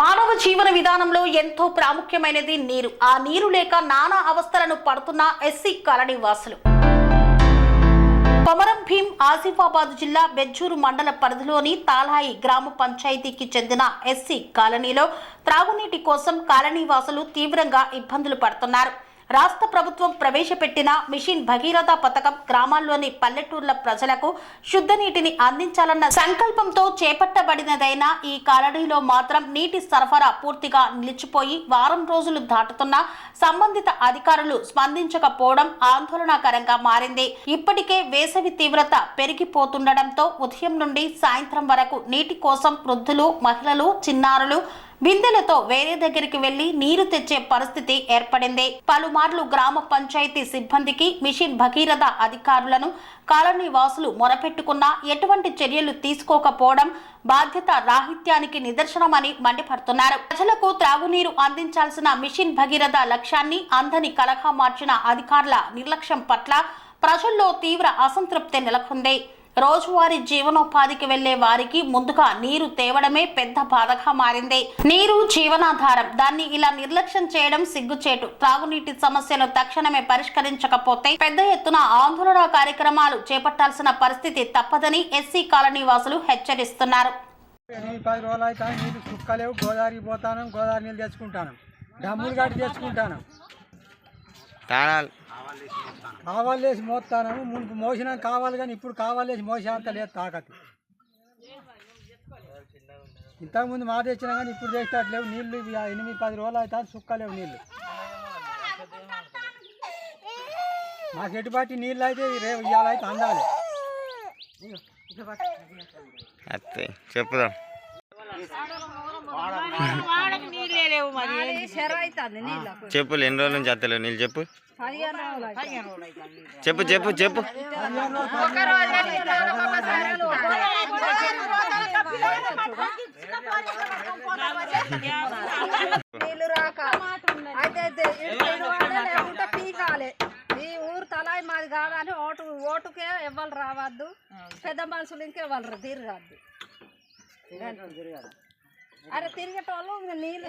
మానవ జీవన విధానంలో ఎంతో ప్రాముఖ్యమైనది నీరు. ఆ నీరు లేక నానా అవస్థలను పడుతున్న ఎస్సీ కాలనీ వాసులు. కొమరం భీం ఆసిఫాబాద్ జిల్లా బెజ్జూరు మండల పరిధిలోని తాలాయి గ్రామ పంచాయతీకి చెందిన ఎస్సీ కాలనీలో త్రాగునీటి కోసం కాలనీ వాసులు తీవ్రంగా ఇబ్బందులు పడుతున్నారు. రాష్ట్ర ప్రభుత్వం ప్రవేశపెట్టిన మిషన్ భగీరథ పథకం గ్రామాల్లోని పల్లెటూర్ల ప్రజలకు శుద్ధ నీటిని అందించాలన్న సంకల్పంతో చేపట్టబడినదైనా ఈ కాలనీలో మాత్రం నీటి సరఫరా పూర్తిగా నిలిచిపోయి వారం రోజులు దాటుతున్నా సంబంధిత అధికారులు స్పందించకపోవడం ఆందోళనకరంగా మారింది. ఇప్పటికే వేసవి తీవ్రత పెరిగిపోతుండటంతో ఉదయం నుండి సాయంత్రం వరకు నీటి కోసం వృద్ధులు మహిళలు చిన్నారులు బిందెలతో వేరే దగ్గరికి వెళ్ళి నీరు తెచ్చే పరిస్థితి ఏర్పడింది. పలుమార్లు గ్రామ పంచాయతీ సిబ్బందికి మిషన్ భగీరథ అధికారులను కాలనీ వాసులు మొరపెట్టుకున్నా ఎటువంటి చర్యలు తీసుకోకపోవడం బాధ్యత రాహిత్యానికి నిదర్శనమని మండిపడుతున్నారు. ప్రజలకు త్రాగునీరు అందించాల్సిన మిషన్ భగీరథ లక్ష్యాన్ని అందని కలగా మార్చిన అధికారుల నిర్లక్ష్యం పట్ల ప్రజల్లో తీవ్ర అసంతృప్తి నెలకొంది. రోజువారీ జీవనోపాధికి వెళ్ళే వారికి ముందుగా నీరు తేవడమే పెద్ద బాధగా మారింది. నీరు జీవనాధారం. దాన్ని ఇలా నిర్లక్ష్యం చేయడం సిగ్గుచేటు. త్రాగునీటి సమస్యను తక్షణమే పరిష్కరించకపోతే పెద్ద ఎత్తున ఆందోళన కార్యక్రమాలు చేపట్టాల్సిన పరిస్థితి తప్పదని ఎస్సీ కాలనీ వాసులు హెచ్చరిస్తున్నారు. పది రోజులు అయితే నీళ్ళు పోతాను గోదావరి నీళ్ళు తెచ్చుకుంటాను. డమ్ములు కట్టి తెచ్చుకుంటాను. తాళాలు. కావాలేసి మోస్తాను మునుపు మోసినా కావాలి కానీ ఇప్పుడు కావాలేసి మోసేంత లేదు తాకతి ఇంతకుముందు మా తెచ్చినా కానీ ఇప్పుడు తెచ్చేటట్లేవు నీళ్ళు ఇవి ఎనిమిది పది రోజులు అయితే సుక్కలేవు నీళ్ళు. మాకు ఎటుబట్టి నీళ్ళు అయితే రేపు ఇవాళ అయితే అందాలి. అత్తే చెప్పుదాం. చెప్పులు ఎన్ని రోజుల నుంచి అత్తలేవు నీళ్ళు చెప్పు. చెప్పు చెప్పు చెప్పు. నీళ్ళు రాక. అయితే లేకుంటే పీకాలి. ఈ ఊరు తలాయి మాది కాదని ఓటు ఓటుకే ఎవ్వరు రావద్దు. పెద్ద మనుషులు ఇంకెవ్వరు తిరగద్దు. అరే తిరిగేటోళ్ళు ఇంక నీళ్ళు